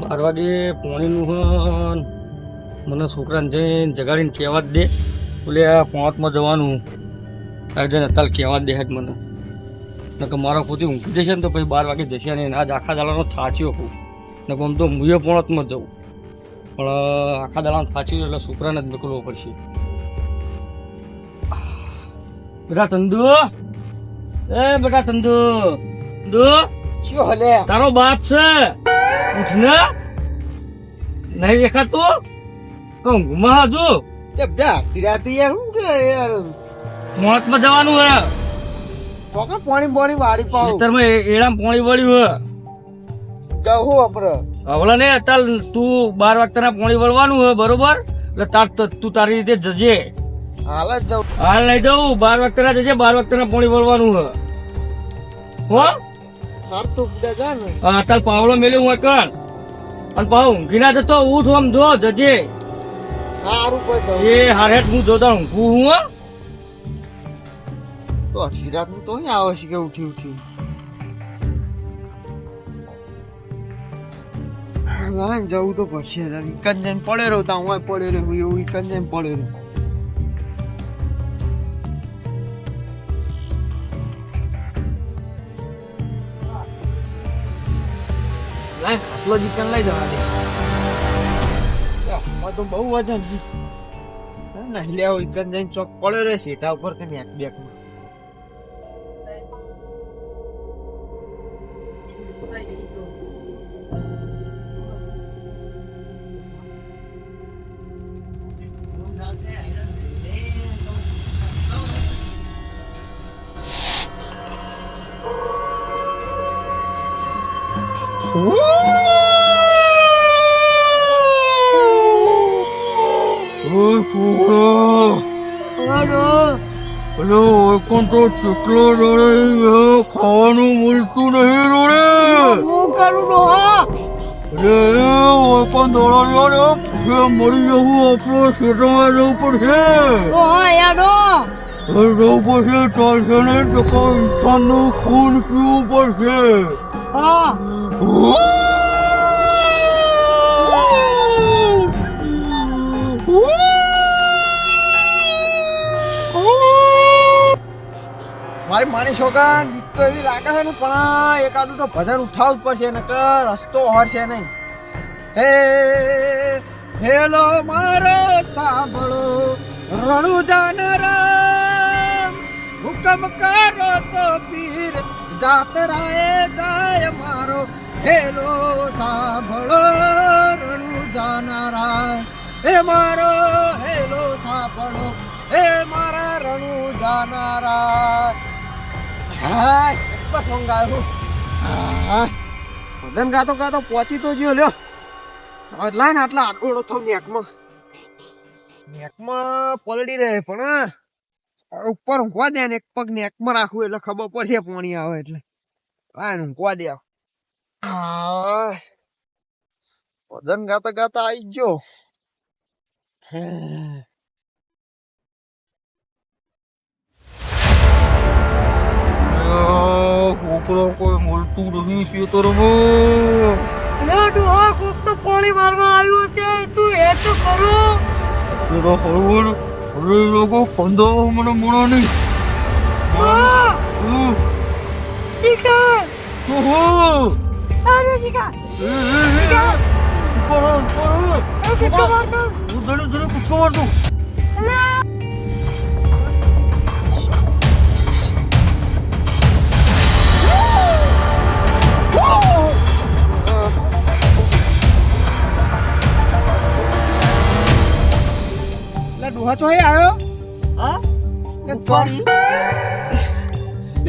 બાર વાગે પોણીનું હન. મને છોકરાને જઈને જગાડીને કહેવા જ દે. બોલે, આ પોતમાં જવાનું. તારે જઈને અત્યારે કહેવા જ દે જ મને. નકર મારા પોતે ઊંઘી જશે ને તો પછી બાર વાગે જશે ને આજ આખા દાડાનો થાચ્યો હું નકર આમ તો મુએ પોણતમાં જવું પણ આખા દાડાનો થાચ્યો એટલે છોકરાને જ મોકલવો પડશે. બેટા ચંદુ એ બેટા ચંદુ ચંદુ શું હલે. તારો બાપ છે? ઉઠ ને નહીં દેખાતું? તો ઊંઘમાં હજુ? તે બે રાતે યાર હું કે યાર? મોતમાં જવાનું હે. પોકા પાણી પાણી વાળી પાવ ખેતરમાં એ- એડામ પોણી વળ્યું હે. જવું આપણે હવલા ને અત્યારે તું બાર વાગતાના પોણી વળવાનું હે બરોબર? એટલે તાર તું તારી રીતે જજે. હાલ જ જાઉં. હાલ નહીં જવું બાર વાગતાના જજે બાર વાગતાના પોણી વળવાનું હે હો? હાર તો ઉડે જા ને. હા તાર પાવડો મેલ્યો હું કર અને પાવ ઊંઘી ના જતો ઉઠ આમ જો જજે. હારું કોઈ તો. એ હારેટ હું જોતા ઊંઘું હું હો. તો સિરાતનું તો અહીં આવે છે કે ઉઠી ઉઠી. જવું તો પડશે કંજન પડે રહું તા હું પડે રહું એવું કંજન પડે રહું. લાય આટલો જ ઈકન લઈ જવા દે આમાં તો બહુ વજન છે નહીં લેવો ઈકન જઈને ચોક પડ્યો રહે સેટા ઉપર કે નેક બેકમાં ઓય કેટલો રડે ખાવાનું મળતું નહીં રડે. રે ઓપન દોડો ને ફે મરી જવું આપણો ખેતરમાં જવું પડશે. હવે જવું પડશે ચાલશે ને ટકા ઇન્સાનનું ખૂન પીવું પડશે. મારી માની છોકરા, ગીત તો એવી લાગે છે ને, પણ એકાદું તો ભજન ઉઠાવવું પડશે, નકર રસ્તો હરશે નહીં. હે, હેલો મારો, સાંભળો, રણુ જાનરામ હુકમ કરો તો પીર, જાતરાએ જાય મારો, હેલો સાંભળો, રણુ જાનારા, હે મારો, હેલો સાંભળો, હે મારા રણુ જાનારા. હા બસ આવ્યો હા. ભજન ગાતો ગાતો પહોંચી તો ગયો લ્યો. લાય ને આટલા આડોડો થયો નેકમાં. નેકમાં પલડી રહે પણ ઉપર ઊંઘવા દે ને એક પગ નેકમાં રાખવું એટલે ખબર પડશે પાણી આવે એટલે. હા ને ઊંઘવા દે ભજન ગાતા ગાતા આવી ગયો છોકરો કોઈ મળતું નથી ખેતરમાં પાણી મારવા આવ્યું છે તું એ તો કરો. પેલો હળવળ અરે લોકો કંદો મને મળો નહીં. શિકાર! ઓહો! અરે શિકાર! એ, એ, એ, એ, ઉપર આવ, ઉપર આવ. એ કેટલો મારતો. હું ડોહા ચોહી આવ્યો હા?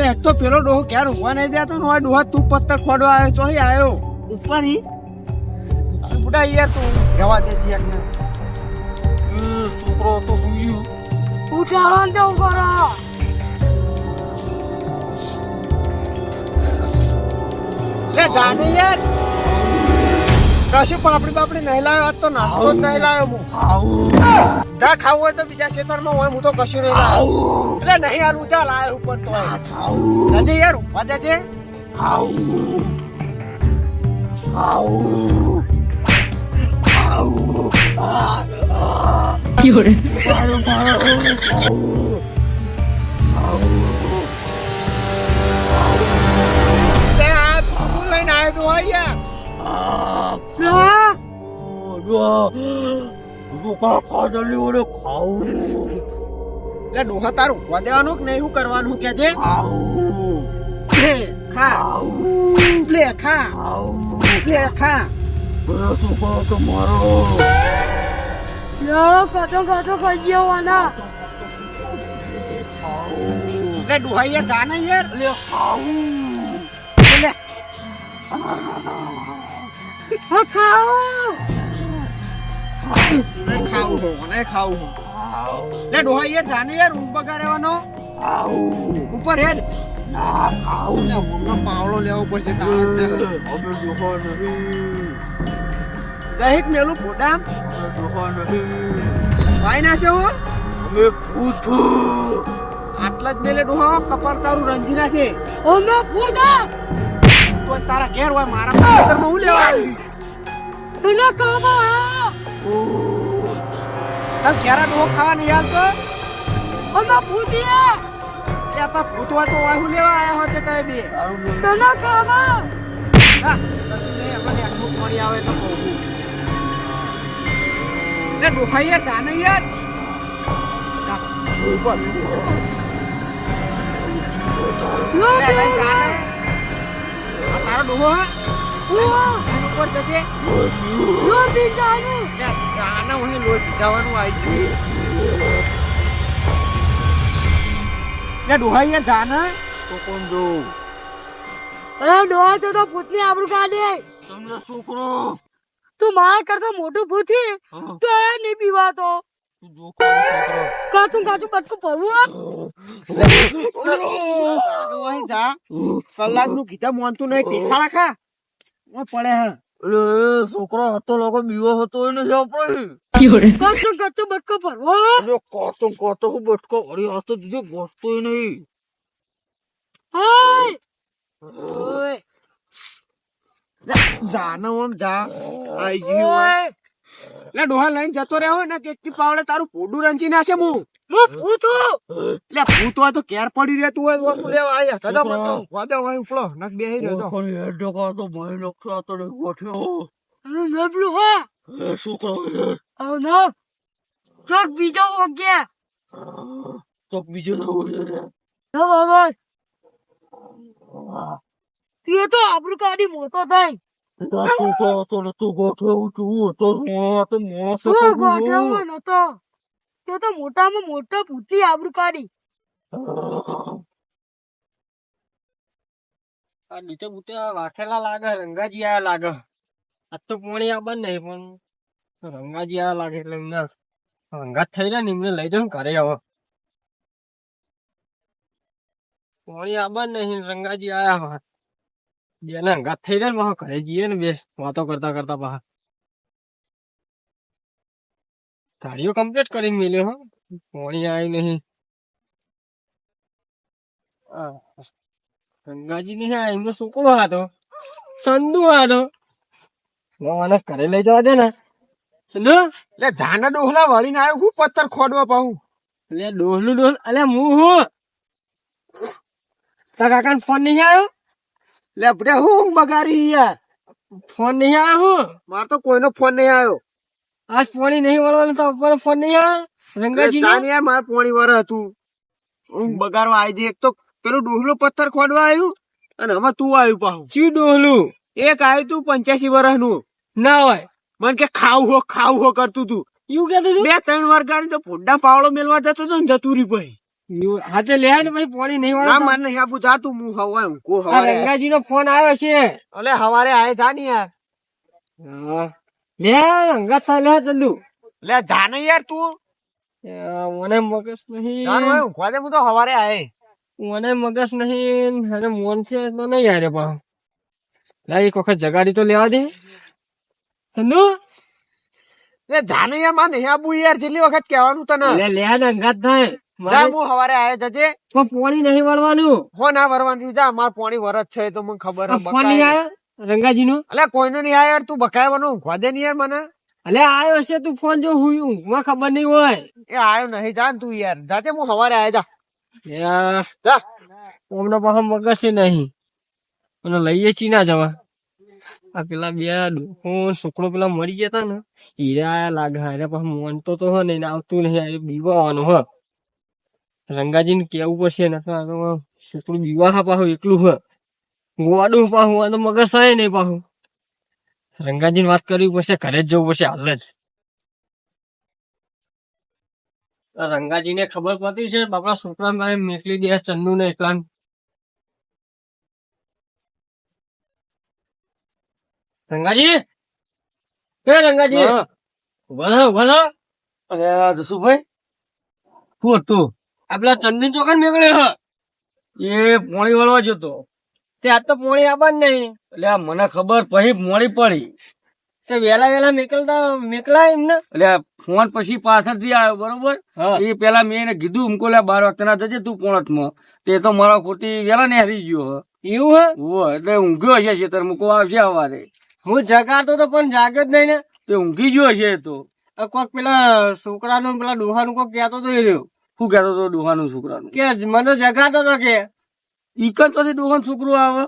એક તો પેલો ડોહો ક્યારે ઊંઘવા નહીં દેતો ને ઓય ડોહા તું પત્તર ખોડવા આવ્યો ચોહી આવ્યો ઉપર હી બુડા યાર તું જવા દે છે એકને એ, છોકરો તો ઊંઘ્યું. ઉઠાડો ને જવું કરો? લે જાને યાર. કશું પાપડી બાપડી નહીં લાવ્યો આજ તો નાસ્તો જ નહીં લાવ્યો હું. જા ખાવું હોય તો બીજા ખેતરમાં હોય હું તો કશું નહીં લાવ્યો. એટલે નહીં હાલ ઊંચા લાય ઉપર તો. નથી યાર ઊભા દેજે લઈને આવ્યો તો ના એટલે ડોહા તારું ઊભા દેવાનું કે નહીં? શું કરવાનું કે જે લે ખા. લે ખા. લે ખા. યો કાચો કાચો ખાઈ ગયો આના એટલે જા ને યાર. લે લે ખાવું હો ને ખાવું હો. લે ડોહા યાર જાને યાર બગા રહેવાનો. ઉપર હેડ. લે, હમણાં પાવડો લેવો પડશે. દહેક મેલું ફોટામ ભાઈ ના છે હો. આટલા જ મેલે ડોહા કપાળ તારું રંજીના છે. અમે પૂજા તો તારા ઘેર હોય મારા ખેતરમાં હું લેવા આવી કામ ખાવા ચાલ ક્યારે ડોહો ખાવાની નહીં આવતો અમે પૂજીએ એ આપા ભૂતવા તો હોય હું લેવા આયા હોતે તમે બે. તને ખાવા. હા કશું નહીં આપણને આટલું મળી આવે તો કહું. લે ડોહા યાર? ચા. ને યાર જા ઉપર તારો ડોહો હા. ઉપર જજે લો બીજાનું લે, જા ને હું લોહી બીજાવાનું આવી ગયું. લે ડોહા યાર કોણ જો અરે ડોહા તો તો ભૂતની આબરૂ કાઢે. છોકરો તું મારા કરતા મોટું ભૂતી તો એ નહીં પીવાતો કાચું કાચું બટકું ભરવું કલાકનું કીધા મોનતું નહીં. ટીખાડા ખા. પડે હે. છોકરો હતો લોકો બીવો હતો એને જ આપણે કાચું કાચું બટકું ભરવો કોતો કોતો બટકો વળી હતો દીધો ગોઠતો નહીં. જાનો ઓય. લે, જા ને ઓમ જા આઈ ગયું હોય. લે ડોહા લઈને જતો રહ્યો ને કે એકથી પાવડે તારું પોડું રંચી નાખે હું હું ભૂતું લે ભૂત તો કેર પડી રહેતું હોય તો હું લેવા આયા? કદા મતો. વાદા હોય ઉપડો નક બેહી રહ્યો તો. તો મને લખતો તો ને ગોઠ્યો અરે જબલું હા. શું કહું ઓ નો કોક બીજો વાગ્યા કોક બીજો No બાબા એ તો આપણું કાઢી મોટો થાય. છોકરો હતો ને તું ગોઠવું છું તો હું તો મોસ શું ગોઠવો નતો તે તો મોટામાં મોટો ભૂતી આબરૂ કાઢી આ નીચે બુટે વાઠેલા લાગે રંગાજી આયા લાગે આજ તો પોણી આ બંધ નહીં પણ રંગાજી આયા લાગે એટલે એમને રંગાત થઈ ગયા ને એમને લઈ જાઉં ઘરે હવે પોણી આ બંધ નહીં રંગાજી આયા વાત અંગાત થઈ જાય ને ઘરે જઈએ ને બે વાતો કરતા કરતા પાછા. ગાડીઓ કમ્પ્લીટ કરી મેલ્યો હો. પોણી આવી નહીં. આ ગંગાજી ની હા એમનો છોકરો હતો. સંધુ હતો. મને ઘરે લઈ જવા દે ને. સંધુ લે જાના ડોહલા વળીને આવ્યો હું પથ્થર ખોડવા પાઉં લે ડોહલું ડોહલ અલે હું હું? તારા કાકા ફોન નહીં આવ્યો? લે બડે હું બગાડી યાર ફોન નહીં આવ્યો હું? માર તો કોઈનો ફોન નહીં આવ્યો આજ પોણી નહીં વળવાનો તો ઉપર ફોન નહીં આવ્યો રંગાજી યાર માર પોણી વર હતું. હું બગાડવા આવી જઈ એક તો પેલું ડોહલું પથ્થર ખોડવા આવ્યું અને હવે તું આવ્યું પાહું ચી ડોહલું? એક આવ્યું તું પંચ્યાસી વર્ષનું ના હોય. મને કે ખાવ હો ખાવ હો કરતું તું. એવું કેતું તું? બે ત્રણ વાર ગાડી તો ફોડા પાવડો મેલવા જતો તો ને જતું રહ્યું ભાઈ. હાથે લે ને ભાઈ પોણી નહીં ના માર નહીં આપું જા તું હું હવા રંગાજી નો ફોન આવ્યો છે. અલે હવારે આય જા ને યાર. લે રંગા થા લે ચંદુ. લે જા ને યાર તું. મને મગજ નહીં. ઊંઘવા દે હું તો હવારે આય. મને મગજ નહીં. અને મોન છે તો નહીં યાર પા લા એક વખત જગાડી તો લેવા દે. ચંદુ? એ જાને યારમાં નહીં આબુ યાર જેટલી વખત કહેવાનું તને. લે લે ને અંગાત થાય. જા હું હવારે આયા જજે. પણ પોણી નહીં વળવાનું. હો ના વરવાનું જા માર પોણી વરસ છે તો મને ખબર નહીં. આવ્યો રંગાજી નું અલે કોઈનો નહીં આયા તું બકાયવાનો ઊંઘવા દે ને યાર મને. અલે આયો હશે તું ફોન જો હું ઊંઘમાં ખબર નહીં હોય. એ આયો નહીં જા તું યાર. જાતે હું હવારે આયા જા. જા. અમને પાછો મગજ છે નહીં. અને લઈએ છીએ ના જવા. આ પેલા બે ડોહો છોકરો પેલા મરી ગયા તા ને. હીરા લાગે હારે પાછું મોનતો તો હો નહીં ને આવતું નહીં બીવાનું હ રંગાજીને કેવું પડશે? ને છોકરું વિવાહ હા પાછું એકલું હ ગોવાડું પાછું આ તો મગજ થાય નહીં પાછું રંગાજીને વાત કરવી પડશે ઘરે જ જવું પડશે હાલ જ. રંગાજી રંગાજીને ખબર પડતી છે બાપા છોકરા મારે મેકલી દે ચંદુ ને એકલા રંગાજી? એ રંગાજી? હા. ઊભા થા, ઊભા થા. અરે જસુભાઈ શું હતું? આપલા ચંદન ચોકન હ. એ પોણી વળવા જતો. તે આજ તો પોણી આબાન નહીં. એટલે આ મને ખબર પછી મોડી પડી. તે વેલા વેલા મેકલતા મેકલા એમને? એટલે ફોન પછી પાછળથી આવ્યો બરોબર. એ પેલા મેં એને કીધું ઉમકો લે બાર વાગતા ના જજે તું પોણતમાં. તે તો મારા ખોટી વેલા ને હરી ગયો એવું હે? એટલે ઊંઘ્યો હશે ખેતર મૂકો આવશે સવારે. હું જગાતો તો પણ જાગે જ નહીં ને. તે ઊંઘી ગયો હશે તો. આ કોક પેલા છોકરાનું ને પેલા ડોહાનું કોક કહેતો તો એ રહ્યો. શું કહેતો તો ડોહાનું છોકરાનું. કે મને જગાતો તો કે. ઈકન તો ડોહાનું છોકરો આવે.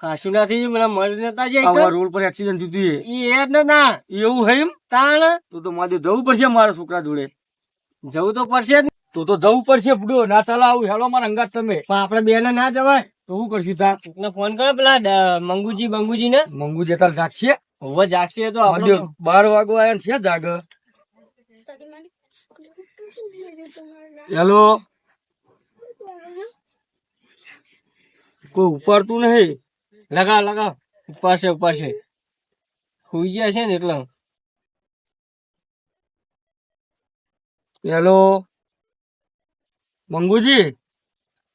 ખાસું નથી મને મળી નતા જે રોડ પર એક્સિડન્ટ થયું એ. જ ના એવું હેમ તાણ? તો તો મારે જવું પડશે મારા છોકરા જોડે. જવું તો પડશે જ. તો તો જવું પડશે બુડો. ના ચાલો આવું. હેલો મારા અંગાત તમે. પણ આપડે બે ને ના જવાય. તો શું કરશું તા? ને ફોન કરો પેલા મંગુજી મંગુજી ને મંગુજી તાર જાગશે? હવે જાગશે તો બાર વાગો આવ્યા છે જાગ. હેલો કોઈ ઉપાડતું નહીં લગાવ લગાવ ઉપર છે ઉપર છે સુઈ ગયા છે ને એટલે હેલો મંગુજી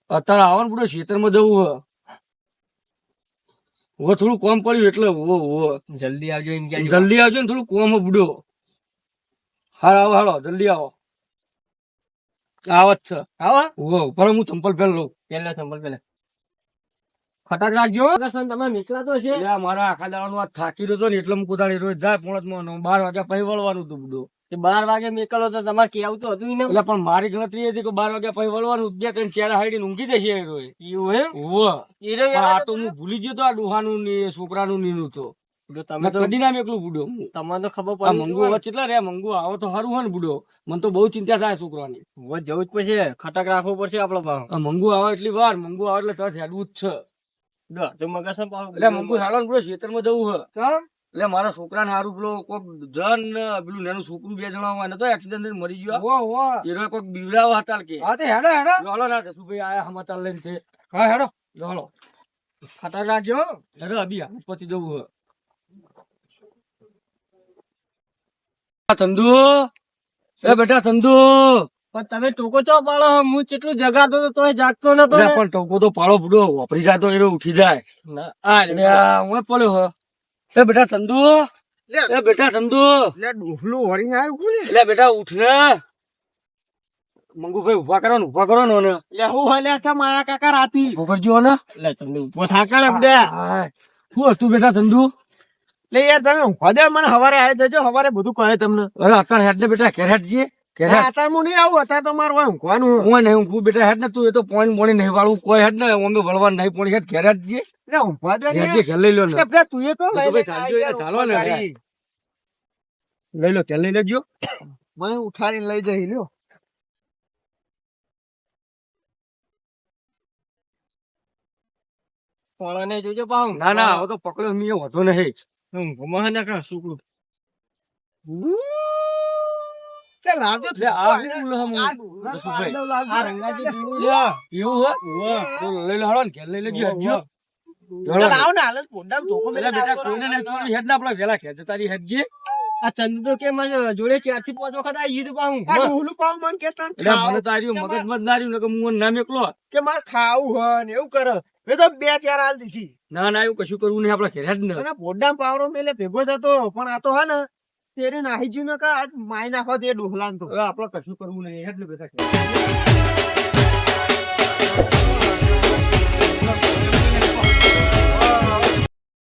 અત્યારે આવો ને બુડો ખેતરમાં જવું હે હવે થોડું કોમ પડ્યું એટલે વો વો જલ્દી આવજો એમ કે જલ્દી આવજો ને થોડું કોમ હે બુડો હાલ આવો હાલો જલ્દી આવો આવત છે. આવા. ઓ પણ હું ચંપલ પહેર લઉં પહેલા ચંપલ પહેલા ખટાક રાખજો. કસન તમે નીકળા તો છે. યા મારા આખા દાડાનો આ થાકી રહ્યો તો ને એટલે હું પોતાની રોજ જાય પોણતમાં બાર વાગ્યા પછી વળવાનું હતું બધું. તે બાર વાગે નીકળો તો તમારે કે આવતો હતું ને એટલે પણ મારી ગણતરી હતી કે બાર વાગ્યા પછી વળવાનું. બે ત્રણ ચાર હાડીને ઊંઘી જશે એ રોજ એવું એમ? ઓવ એ રે આ તો હું ભૂલી ગયો તો આ ડુહાનું ને છોકરાનું નીનું તો. તમે છોકરા તો કદી ના એકલું બુડો. તમને તો ખબર આ મંગુ હવે કેટલા રે મંગુ? આવો તો સારું હોય ને બુડો. મને તો બહુ ચિંતા થાય છોકરાની. હવે જવું જ પડશે. ખટાક રાખવો પડશે આપડો ભાવ મંગુ આવે એટલી વાર. મંગુ આવે એટલે તરત હેડવું જ છે. તો મગજ એટલે મંગુ હાલો ને બુડો ખેતરમાં જવું હે. એટલે મારા છોકરાને હારું પેલો કોક જન પેલું નાનું છોકરું બે જણા હોય ને તો એક્સિડન્ટ થઈને મરી ગયો. તેનો કોક બીવડાવો હતા કે. હા તે હેડો હેડો. હાલો ના જસુભાઈ આયા સમાચાર લઈને છે. હા હેડો. હાલો ખટાક રાખજો અરે અભી પછી જવું હે. ચંદુ એ બેટા ચંદુ પણ તમે ટોકો ચો પાડો? હું કેટલું જગાતો તો તોય જાગતો નતો પણ ટોકો તો પાડો બુડો. વાપરી જાતો ઉઠી જાય. આ હું પડ્યો હે. એ બેટા ચંદુ એ બેટા ચંદુ ડોફલું વળીને આવ્યું એટલે બેટા ઉઠ ને. મંગુભાઈ ઊભા કરો ને ઊભા કરો ને ઓને. એટલે હું હલે છે માયા કાકા રાતી. ઊભો કરજો ને લે તમને ઊભો થાકા ને બે. શું હતું બેટા ચંદુ એટલે યાર તમે ઊંઘવા મને હવારે આવી જજો હવારે બધું કહે તમને. અરે અત્યારે હેડ ને બેટા ઘેર હેડ જઈએ અત્યારે હું નહીં આવું અત્યારે તો મારે હોય ઊંઘવાનું. હું નહીં ઊંઘું બેટા હેડ ને તું એ તો પોણી મોણી નહીં વાળું કોઈ હેડ ને અમે વળવા નહીં પોણી હેડ ઘેર હેડ જઈએ. ઊંઘવા દે ઘેર લઈ લો ને. તું એ તો લઈ ચાલો ને લઈ લો ચાલ લઈ લેજો. મને ઉઠાડીને લઈ જઈ લ્યો. પોણાને જોજો પાઉં ના ના હવે તો પકડ્યો મી વધુ નહીં. ઊંઘમાં ને કા છોકરું કે લાવજો લે, આ શું હમ? આ આ રંગાજી બીનું એવું હે તો લઈ લો હળો ને ઘેર લઈ લેજો હેડજો લાવ ને હાલ જ ધોકો એટલે બેટા કોઈને રહો. નહીં હેડ ને આપણે વેલા ખેંચ તારી હેડજે આ ચંદુ કે મારે જોડે ચારથી પાંચ વખત આવી ગયું પાઉં મને ખાવું. મને તારી મગજ જ ના રહ્યું ને કે હું નામ એકલો કે મારે ખાવું હોય ને એવું કરે મેં તો બે ચાર હાલ દીધી. ના ના એવું કશું કરવું નહીં આપડે ઘેર જ ન. અને પોડામ પાવડો મેલે ભેગો થતો પણ આ તો હા ને તેરે નાહીજી ને કા આજ માઈ નાખો તે ડોહલાન તો. આપડે કશું કરવું નહીં એટલે બેઠા